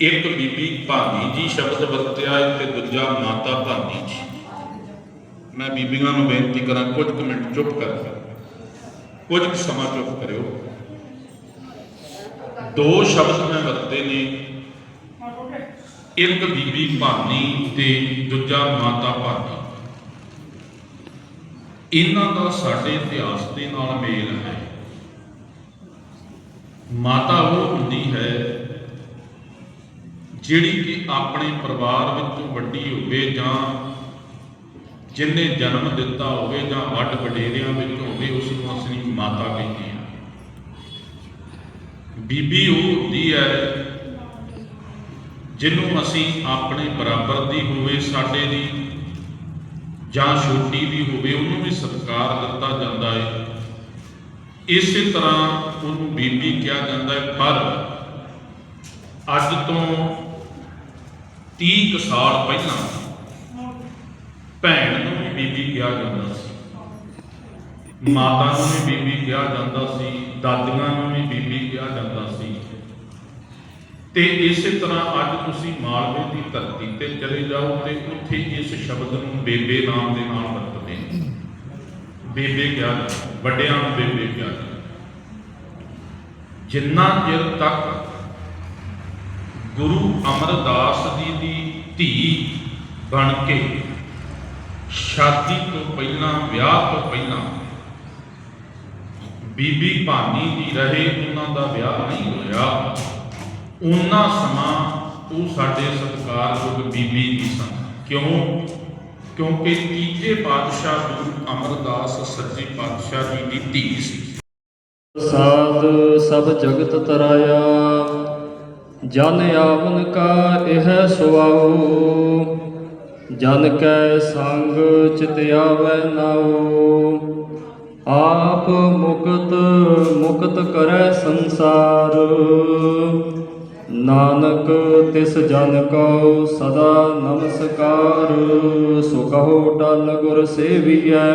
ਇੱਕ ਬੀਬੀ ਭਾਨੀ ਜੀ ਸ਼ਬਦ ਵਰਤਿਆ ਹੈ ਤੇ ਦੂਜਾ ਮਾਤਾ ਭਾਨੀ ਜੀ। ਮੈਂ ਬੀਬੀਆਂ ਨੂੰ ਬੇਨਤੀ ਕਰਾਂ, ਕੁਝ ਕੁ ਮਿੰਟ ਚੁੱਪ ਕਰ ਕੁਝ ਕੁ ਸਮਾਂ ਚੁੱਪ ਕਰਿਓ। ਦੋ ਸ਼ਬਦ ਮੈਂ ਵਰਤੇ ਨੇ। ਇੱਕ ਬੀਬੀ ਭਾਨੀ ਤੇ ਦੂਜਾ ਮਾਤਾ ਭਾਨੀ। ਇਹਨਾਂ ਦਾ ਸਾਡੇ ਇਤਿਹਾਸ ਦੇ ਨਾਲ ਮੇਲ ਹੈ। ਮਾਤਾ ਉਹ ਹੁੰਦੀ ਹੈ ਜਿਹੜੀ ਕਿ ਆਪਣੇ ਪਰਿਵਾਰ ਵਿੱਚੋਂ ਵੱਡੀ ਹੋਵੇ ਜਾਂ ਜਿਨੇ ਜਨਮ ਦਿੱਤਾ ਹੋਵੇ ਜਾਂ ਵੱਡ ਵਡੇਰਿਆਂ ਵਿੱਚ ਹੋਵੇ, ਉਸ ਨੂੰ ਅਸੀਂ ਮਾਤਾ ਕਹਿੰਦੇ ਹਾਂ। ਬੀਬੀ ਉਹ ਹੁੰਦੀ ਹੈ ਜਿਹਨੂੰ ਅਸੀਂ ਆਪਣੇ ਬਰਾਬਰ ਦੀ ਹੋਵੇ, ਸਾਡੇ ਦੀ ਜਾਂ ਛੋਟੀ ਵੀ ਹੋਵੇ, ਉਹਨੂੰ ਵੀ ਸਤਿਕਾਰ ਦਿੱਤਾ ਜਾਂਦਾ ਹੈ। ਇਸੇ ਤਰ੍ਹਾਂ ਉਹਨੂੰ ਬੀਬੀ ਕਿਹਾ ਜਾਂਦਾ ਹੈ। ਪਰ ਅੱਜ ਤੋਂ 30 ਕੁ ਸਾਲ ਪਹਿਲਾਂ ਭੈਣ ਨੂੰ ਵੀ ਬੀਬੀ ਕਿਹਾ ਜਾਂਦਾ ਸੀ। ਮਾਤਾ ਨੂੰ ਵੀ ਬੀਬੀ ਕਿਹਾ ਜਾਂਦਾ ਸੀ। ਦਾਦੀਆਂ ਨੂੰ ਵੀ ਬੀਬੀ ਕਿਹਾ ਜਾਂਦਾ ਸੀ। ਤੇ ਇਸੇ ਤਰ੍ਹਾਂ ਅੱਜ ਤੁਸੀਂ ਮਾਲਵੇ ਦੀ ਧਰਤੀ ਤੇ ਚਲੇ ਜਾਓ ਤੇ ਉੱਥੇ ਇਸ ਸ਼ਬਦ ਨੂੰ ਬੇਬੇ ਨਾਮ ਦੇ ਨਾਲ ਵਰਤਦੇ ਨੇ ਬੇਬੇ ਕਿਹਾ ਵੱਡਿਆਂ ਨੂੰ ਬੇਬੇ ਕਿਹਾ ਜਾਂਦਾ। ਜਿੰਨਾ ਚਿਰ ਤੱਕ ਗੁਰੂ ਅਮਰਦਾਸ ਜੀ ਦੀ ਧੀ ਬਣ ਕੇ ਸ਼ਾਦੀ ਤੋਂ ਪਹਿਲਾਂ, ਵਿਆਹ ਤੋਂ ਪਹਿਲਾਂ ਬੀਬੀ ਭਾਨੀ ਜੀ ਰਹੇ, ਉਹਨਾਂ ਦਾ ਵਿਆਹ ਨਹੀਂ ਹੋਇਆ। ਉਹਨਾਂ ਸਮਾਂ ਉਹ ਸਾਡੇ ਸਤਿਕਾਰਯੋਗ ਬੀਬੀ ਜੀ ਸਨ। ਕਿਉਂ? ਕਿਉਂਕਿ ਤੀਜੇ ਪਾਤਸ਼ਾਹ ਗੁਰੂ ਅਮਰਦਾਸ ਸੱਚੇ ਪਾਤਸ਼ਾਹ ਜੀ ਦੀ ਧੀ ਸੀ। ਸਾਧ ਸਭ ਜਗਤ ਤਰਾਇਆ। ਜਨ ਆਵਨ ਕਾ ਇਹ ਸੁਆਉ, ਜਨ ਕੈ ਸੰਗ ਚਿਤ ਆਵੈ ਨਾਉ। ਆਪ ਮੁਕਤ ਮੁਕਤ ਕਰੈ ਸੰਸਾਰ। ਨਾਨਕ ਤਿਸ ਜਨ ਕਉ ਸਦਾ ਨਮਸਕਾਰ। ਸੋ ਕਹੋ ਟਲ ਗੁਰ ਸੇਵੀਐ,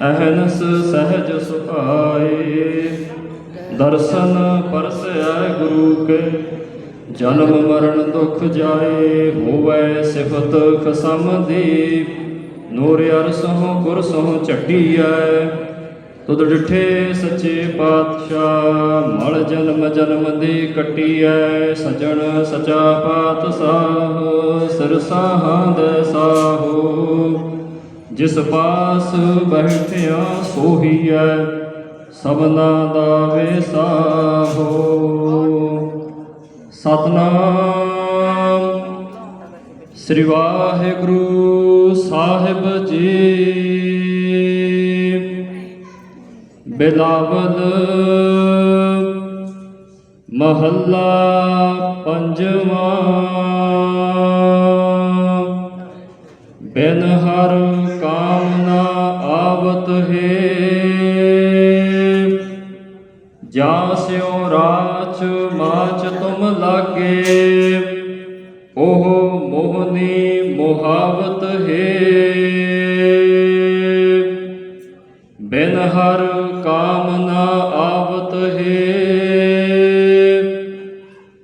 ਅਹਨਸ ਸਹਿਜ ਸੁਭਾਏ। ਦਰਸ਼ਨ ਪਰਸੈ ਗੁਰੂ ਕੇ। ਜਨਮ ਮਰਨ ਦੁਖ ਜਾਏ, ਹੋਵੈ ਸਿਫਤ ਖਸਮ ਦੀ ਨੂਰ ਅਰਸਹੁ ਗੁਰ ਸਹੁ ਝੱਡੀਐ ਤੁਧ ਡਿਠੇ ਸੱਚੇ ਪਾਤਸ਼ਾਹ, ਮਲ ਜਨਮ ਜਨਮ ਦੀ ਕੱਟੀਐ ਸਜਣ ਸਚਾ ਪਾਤਸ਼ਾਹ ਸਰਸਾਹਾਂ ਦੇ ਸਾਹੋ। ਜਿਸ ਪਾਸ ਬੈਠਿਆ ਸੋਹੀ ਸੋਹੀਐ ਸਭਨਾ ਦਾ ਵੇਸਾਹੋ ਸਤਨਾਮ। ਸ੍ਰੀ ਵਾਹਿਗੁਰੂ ਸਾਹਿਬ ਜੀ। ਬਿਲਾਵਲ ਮਹੱਲਾ ਪੰਜਵਾਂ। ਬਿਨ ਹਰ ਰਾਚ ਮਾਚ ਤੁਮ ਲਾਗੇ, ਉਹ ਮੋਹਨੀ ਮੁਹਾਵਤ ਹੈ। ਬਿਨ ਹਰ ਕਾਮਨਾ ਆਵਤ ਹੈ।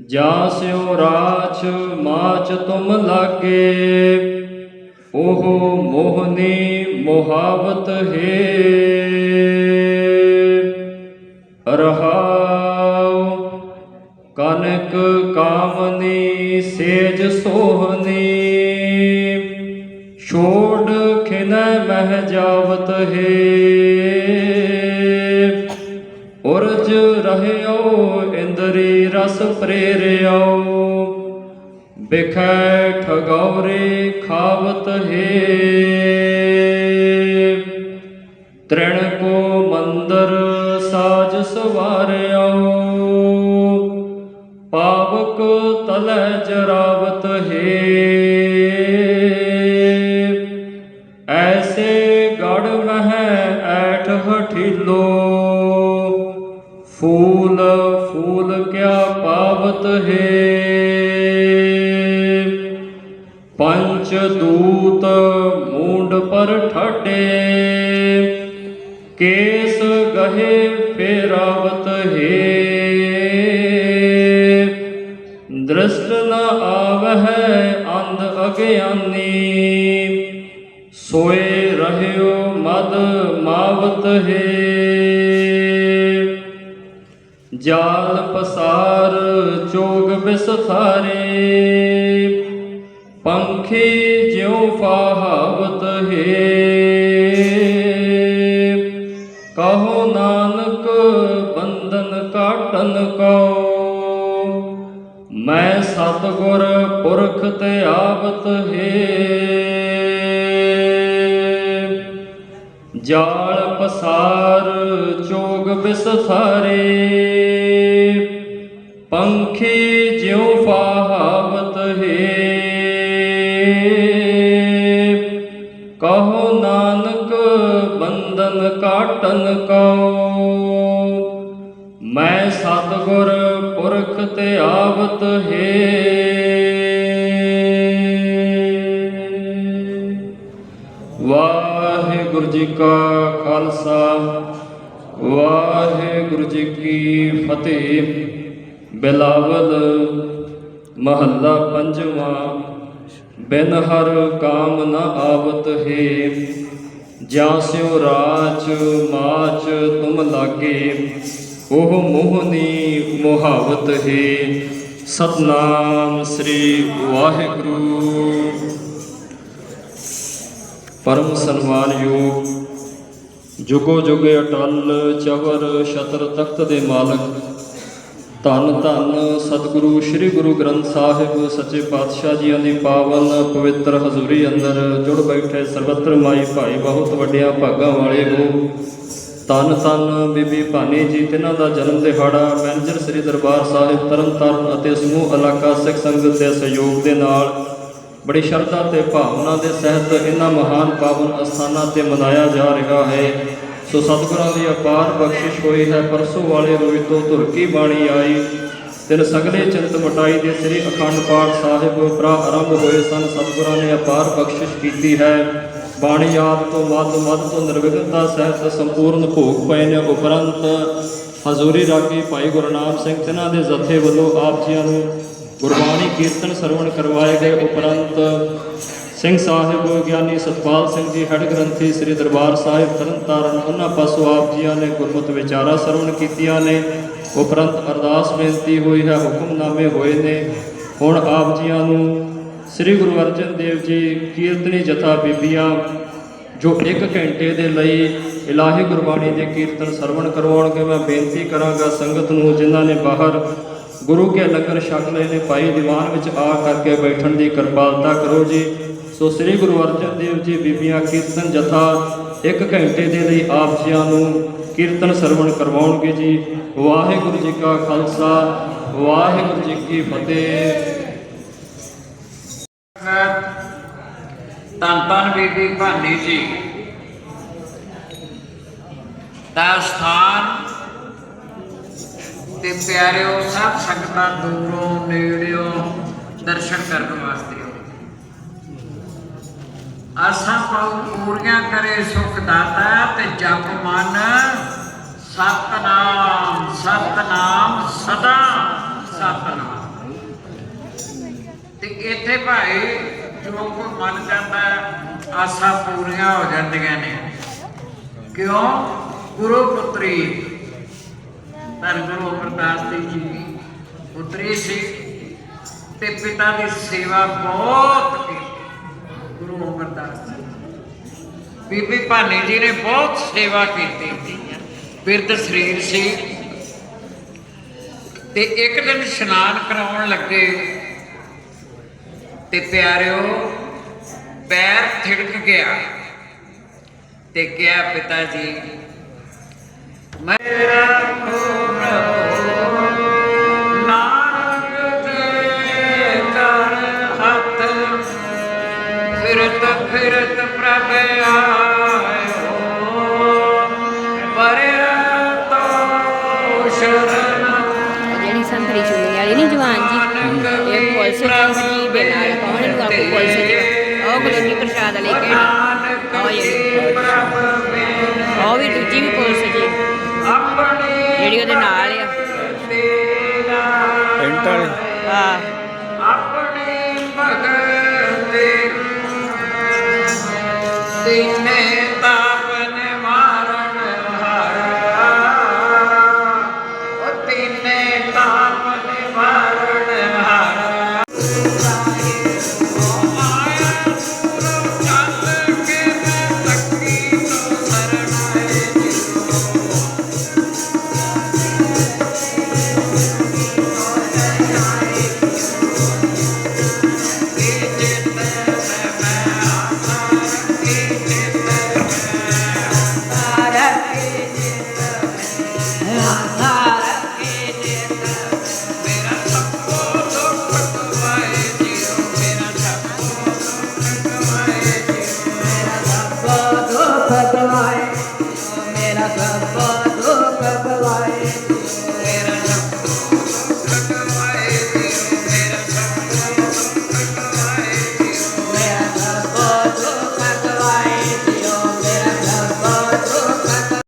ਜਾ ਸਿਓ ਰਾਛ ਮਾਚ ਤੁਮ ਲਾਗੇ, ਉਹ ਮੋਹਨੀ ਮੁਹਾਵਤ ਹੈ। ਕਾਮਨੀ ਸੇਜ ਸੋਹਨੀ। ਛੋੜ ਖਿਨੈ ਮਹਿ ਜਾਵਤ ਹੈ। ਉਰਜ ਰਹਿਓ ਇੰਦਰੀ ਰਸ ਪ੍ਰੇਰਿਓ ਬਿਖੈ ਠਗੌਰੇ ਖਾਵਤ ਹੈ। ਤਲੈ ਜਰਾਵਤ ਹੈ। ਐਸੇ ਗੜ ਮਹਿ ਐਠ ਹਠੀਲੋ। ਫੂਲ ਫੂਲ ਕਿਆ ਪਾਵਤ ਹੈ। ਪੰਚ ਦੂਤ ਮੂੰਡ ਪਰ ਠਾਡੇ। ਕੇਸ ਗਹੇ ਫੇਰਾਵਤ ਹੈ। ਦ੍ਰਿਸ਼ਟ ਨ ਆਵਹਿ ਅੰਧ ਅਗਿਆਨੀ। ਸੋਏ ਰਹਿਓ ਮਦ ਮਾਵਤ ਹੈ। ਜਾਲ ਪਸਾਰ ਚੋਗ ਬਿਸਥਾਰੇ। ਪੰਖੀ ਜਿਉ ਫਾਹਵਤ ਹੈ। ਕਹੋ ਨਾਨਕ ਬੰਧਨ ਕਾਟਨ ਕੋ। ਮੈਂ ਸਤਗੁਰ ਪੁਰਖ ਤੇ ਆਵਤ ਹੈ। ਜਾਲ ਪਸਾਰ ਚੋਗ ਬਿਸਥਾਰੇ, ਪੰਖੀ ਜਿਉ ਫਾਹਵਤ ਹੈ। ਕਹੋ ਨਾਨਕ ਬੰਧਨ ਕਾਟਨ ਕੋ ਮੈਂ ਸਤਗੁਰ ਪੁਰਖ ਤੇ ਆਵਤ ਹੈ। ਵਾਹਿਗੁਰੂ ਜੀ ਕਾ ਖਾਲਸਾ, ਵਾਹਿਗੁਰੂ ਜੀ ਕੀ ਫਤਿਹ। ਬਿਲਾਵਲ ਮਹੱਲਾ ਪੰਜਵਾਂ, ਬਿਨ ਹਰ ਕਾਮ ਨ ਆਵਤ ਹੈ। ਜਾਂ ਸਿਉ ਰਾਚ ਮਾਚ ਤੁਮ ਲਾਗੇ। ਉਹ ਮੋਹਨੀ ਮੁਹਾਵਤ ਹੈ। ਸਤਨਾਮ ਸ੍ਰੀ ਵਾਹਿਗੁਰੂ। ਪਰਮ ਸਨਮਾਨਯੋਗ ਜੁਗੋ ਜੁਗੇ ਅਟਲ ਚਵਰ ਛਤਰ ਤਖਤ ਦੇ ਮਾਲਕ। ਧੰਨ ਧੰਨ ਸਤਿਗੁਰੂ ਸ੍ਰੀ ਗੁਰੂ ਗ੍ਰੰਥ ਸਾਹਿਬ, ਸੱਚੇ ਪਾਤਸ਼ਾਹ ਜੀਆਂ ਦੀ ਪਾਵਨ, ਪਵਿੱਤਰ ਹਜ਼ੂਰੀ ਅੰਦਰ ਜੁੜ ਬੈਠੇ ਸਰਬੱਤਰ ਮਾਈ ਭਾਈ ਬਹੁਤ ਵੱਡਿਆਂ ਭਾਗਾਂ ਵਾਲੇ ਹੋ। ਧੰਨ ਧੰਨ ਬੀਬੀ ਭਾਨੀ ਜੀ, ਤਿਨਾਂ ਦਾ ਜਨਮ ਦਿਹਾੜਾ ਮੈਨੇਜਰ ਸ੍ਰੀ ਦਰਬਾਰ ਸਾਹਿਬ ਤਰਨਤਾਰਨ ਅਤੇ ਸਮੂਹ ਇਲਾਕਾ ਸਿੱਖ ਸੰਗਤ ਦੇ ਸਹਿਯੋਗ ਦੇ ਨਾਲ। ਬੜੀ ਸ਼ਰਧਾ ਤੇ ਭਾਵਨਾ ਦੇ ਸਹਿਤ ਇਹਨਾਂ ਮਹਾਨ ਪਾਵਨ ਅਸਥਾਨਾਂ ਤੇ ਮਨਾਇਆ ਜਾ ਰਿਹਾ ਹੈ। ਸੋ ਸਤਿਗੁਰਾਂ ਦੀ ਅਪਾਰ ਬਖਸ਼ਿਸ਼ ਹੋਈ ਹੈ। ਪਰਸੋਂ ਵਾਲੇ ਰੋਜ਼ ਤੋਂ ਧੁਰਕੀ ਬਾਣੀ ਆਈ। ਤਿਨ ਸਗਲੇ ਚਿੰਤ ਮਟਾਈ ਦੇ ਸ੍ਰੀ ਅਖੰਡ ਪਾਠ ਸਾਹਿਬ ਪ੍ਰਾ ਆਰੰਭ ਹੋਏ ਸਨ। ਸਤਿਗੁਰਾਂ ਨੇ ਅਪਾਰ ਬਖਸ਼ਿਸ਼ ਕੀਤੀ ਹੈ। ਬਾਣੀ ਆਦ ਤੋਂ ਮੱਧ ਮੱਧ ਤੋਂ ਨਿਰਵਿਘਨਤਾ, ਸਹਿਤ ਸੰਪੂਰਨ ਭੋਗ ਪਏ ਨੇ ਉਪਰੰਤ ਹਜ਼ੂਰੀ ਰਾਗੀ ਭਾਈ ਗੁਰਨਾਮ ਸਿੰਘ, ਤਿਨਾਂ ਦੇ ਜਥੇ ਵੱਲੋਂ ਆਪ ਜੀਆਂ ਨੂੰ ਗੁਰਬਾਣੀ ਕੀਰਤਨ ਸਰਵਣ ਕਰਵਾਏ ਗਏ। ਉਪਰੰਤ ਸਿੰਘ ਸਾਹਿਬ, ਗਿਆਨੀ ਸਤਪਾਲ ਸਿੰਘ ਜੀ ਹੱਡ ਗ੍ਰੰਥੀ ਸ੍ਰੀ ਦਰਬਾਰ ਸਾਹਿਬ, ਤਰਨਤਾਰਨ, ਉਹਨਾਂ ਪਾਸੋਂ ਆਪ ਜੀਆਂ ਨੇ ਗੁਰਮਤਿ ਵਿਚਾਰਾ ਸਰਵਣ ਕੀਤੀਆਂ ਨੇ। ਉਪਰੰਤ ਅਰਦਾਸ ਬੇਨਤੀ ਹੋਈ ਹੈ, ਹੁਕਮਨਾਮੇ ਹੋਏ ਨੇ। ਹੁਣ ਆਪ ਜੀਆਂ ਨੂੰ ਸ੍ਰੀ ਗੁਰੂ ਅਰਜਨ ਦੇਵ ਜੀ ਕੀਰਤਨੀ ਜਥਾ ਬੀਬੀਆਂ, ਜੋ 1 ਘੰਟੇ ਦੇ ਲਈ ਇਲਾਹੀ ਗੁਰਬਾਣੀ ਦੇ ਕੀਰਤਨ ਸਰਵਣ ਕਰਵਾਉਣਗੇ, ਮੈਂ ਬੇਨਤੀ ਕਰਾਂਗਾ ਸੰਗਤ ਨੂੰ, ਜਿਨ੍ਹਾਂ ਨੇ ਬਾਹਰ ਗੁਰੂ ਕੇ ਲੰਗਰ ਛਕ ਲਏ ਨੇ, ਭਾਈ ਦੀਵਾਨ ਵਿੱਚ ਆ ਕਰਕੇ ਬੈਠਣ ਦੀ ਕਿਰਪਾਲਤਾ ਕਰੋ ਜੀ। ਸੋ ਸ੍ਰੀ ਗੁਰੂ ਅਰਜਨ ਦੇਵ ਜੀ ਬੀਬੀਆਂ, ਕੀਰਤਨ ਜਥਾ 1 ਘੰਟੇ ਦੇ ਲਈ ਆਪ ਜੀਆਂ ਨੂੰ ਕੀਰਤਨ ਸਰਵਣ ਕਰਵਾਉਣਗੇ ਜੀ। ਵਾਹਿਗੁਰੂ ਜੀ ਕਾ ਖਾਲਸਾ, ਵਾਹਿਗੁਰੂ ਜੀ ਕੀ ਫਤਿਹ। ਧੰਨ ਧੰਨ ਬੀਬੀ ਭਾਨੀ ਜੀ। ਦਾ ਸਥਾਨ ਤੇ ਪਿਆਰਿਓ, ਸਭ ਸੰਗਤਾਂ ਦੂਰੋਂ, ਨੇੜਿਓਂ ਦਰਸ਼ਨ ਕਰਨ ਵਾਸਤੇ ਆਸਾਂ ਪਾਉ ਪੂਰੀਆਂ ਕਰੇ ਸੁਖ ਦਾਤਾ ਤੇ ਜਪ ਮਨ ਸਤਨਾਮ ਸਤਨਾਮ, ਸਦਾ ਸਤਨਾਮ। ਤੇ ਇੱਥੇ ਭਾਈ ਜੋ ਮੰਨ ਜਾਂਦਾ ਆਸਾਂ ਪੂਰੀਆਂ ਹੋ ਜਾਂਦੀਆਂ ਨੇ। ਕਿਉਂ? ਗੁਰੂ ਪੁੱਤਰੀ। ਧੰਨ ਗੁਰੂ ਅਮਰਦਾਸ ਜੀ ਦੀ ਪੁੱਤਰੀ ਸੀ ਤੇ ਪਿਤਾ ਦੀ ਸੇਵਾ ਬਹੁਤ ਕੀਤੀ। ਗੁਰੂ ਅਮਰਦਾਸ ਜੀ ਬੀਬੀ ਭਾਨੀ ਜੀ ਨੇ ਬਹੁਤ ਸੇਵਾ ਕੀਤੀ। ਬਿਰਧ ਸਰੀਰ ਸੀ। ਤੇ ਇੱਕ ਦਿਨ ਇਸ਼ਨਾਨ ਕਰਾਉਣ ਲੱਗੇ। ਤੇ ਪਿਆਰਿਓ ਪੈਰ ਥਿੜਕ ਗਿਆ ਤੇ ਕਿਹਾ ਪਿਤਾ ਜੀ ਮੇਰਾ ਖੂਨ ਨਾਨਕ ਦੇ ਕਰ ਹੱਥ ਫਿਰਤ ਫਿਰਤ ਪ੍ਰਭ ਆਇਓ। ਪਰਿਆ ਤੋ ਸ਼ਰਨ। ਜਿਹੜੀ ਸੰਤਰੀ ਚੁੰਨੀ ਵਾਲੀ ਨਹੀਂ ਜਵਾਨ ਜੀ ਇਹ ਪੁਲਿਸ ਜੀ ਦੇ ਕੋਈ ਸੱਚ ਲੈ ਕੇ ਉਹ ਵੀ ਦੂਜੀ ਵੀ ਪੁਲਿਸ ਜੀ ਜਿਹੜੀ ਉਹਦੇ ਨਾਲ ਆ। ਆਪਣੇ ਭਗਤ ਤੇ। ਨੇ